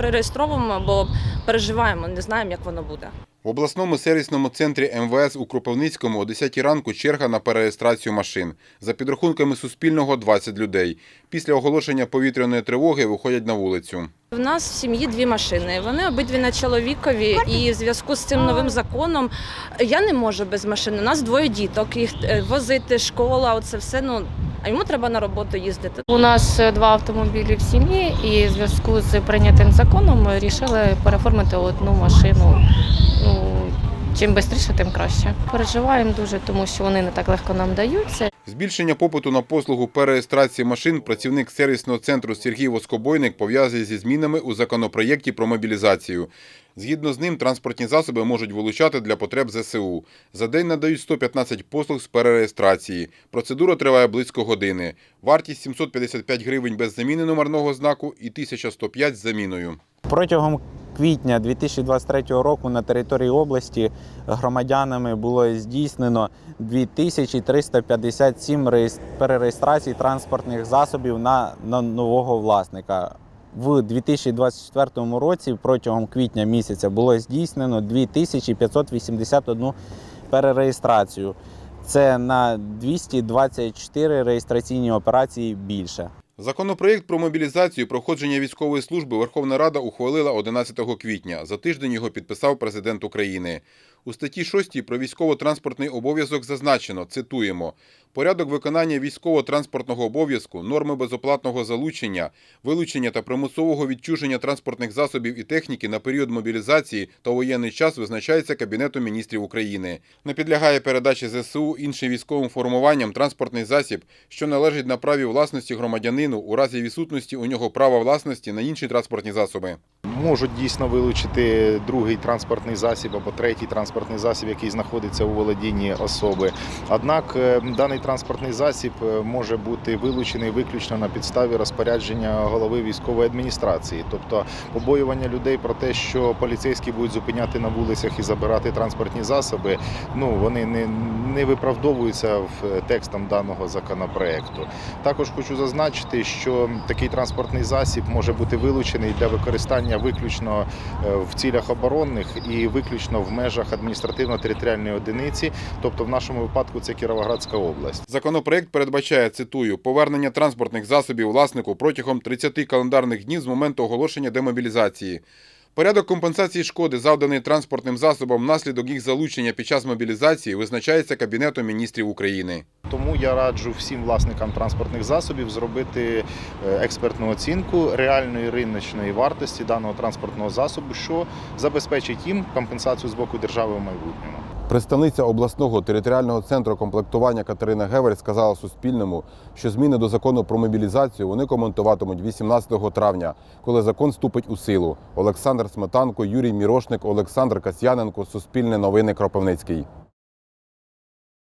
Перереєстровуємо, бо переживаємо, не знаємо, як воно буде. В обласному сервісному центрі МВС у Кропивницькому о 10 ранку черга на перереєстрацію машин. За підрахунками Суспільного – 20 людей. Після оголошення повітряної тривоги виходять на вулицю. В нас в сім'ї дві машини. Вони обидві на чоловікові, і в зв'язку з цим новим законом я не можу без машини. У нас двоє діток, їх е, возити, школа, оце все. Ну а йому треба на роботу їздити. У нас е, два автомобілі в сім'ї, і в зв'язку з прийнятим законом ми вирішили переформити одну машину. Ну чим швидше, тим краще. Переживаємо дуже, тому що вони не так легко нам даються. Збільшення попиту на послугу перереєстрації машин працівник сервісного центру Сергій Воскобойник пов'язує зі змінами у законопроєкті про мобілізацію. Згідно з ним, транспортні засоби можуть вилучати для потреб ЗСУ. За день надають 115 послуг з перереєстрації. Процедура триває близько години. Вартість 755 гривень без заміни номерного знаку і 1105 з заміною. Протягом квітня 2023 року на території області громадянами було здійснено 2357 реєс- перереєстрацій транспортних засобів на, на нового власника. В 2024 році протягом квітня місяця було здійснено 2581 перереєстрацію. Це на 224 реєстраційні операції більше. Законопроєкт про мобілізацію проходження військової служби Верховна Рада ухвалила 11 квітня. За тиждень його підписав президент України. У статті 6 про військово-транспортний обов'язок зазначено, цитуємо, порядок виконання військово-транспортного обов'язку, норми безоплатного залучення, вилучення та примусового відчуження транспортних засобів і техніки на період мобілізації та воєнний час визначається Кабінетом міністрів України. Не підлягає передачі ЗСУ іншим військовим формуванням транспортний засіб, що належить на праві власності громадянину у разі відсутності у нього права власності на інші транспортні засоби. Можуть дійсно вилучити другий транспортний засіб або третій транспортний засіб, який знаходиться у володінні особи. Однак е, даний транспортний засіб е, може бути вилучений виключно на підставі розпорядження голови військової адміністрації, тобто побоювання людей про те, що поліцейські будуть зупиняти на вулицях і забирати транспортні засоби. Ну вони не, не виправдовуються в е, текстом даного законопроекту. Також хочу зазначити, що такий транспортний засіб може бути вилучений для використання виключно е, в цілях оборонних і виключно в межах адміністративно-територіальної одиниці, тобто в нашому випадку це Кіровоградська область. Законопроект передбачає, цитую, повернення транспортних засобів власнику протягом 30 календарних днів з моменту оголошення демобілізації. Порядок компенсації шкоди, завданої транспортним засобам внаслідок їх залучення під час мобілізації, визначається Кабінетом міністрів України. Тому я раджу всім власникам транспортних засобів зробити е, експертну оцінку реальної риночної вартості даного транспортного засобу, що забезпечить їм компенсацію з боку держави в майбутньому. Представниця обласного територіального центру комплектування Катерина Гевель сказала Суспільному, що зміни до закону про мобілізацію вони коментуватимуть 18 травня, коли закон вступить у силу. Олександр Сметанко, Юрій Мірошник, Олександр Касьяненко, Суспільне новини Кропивницький.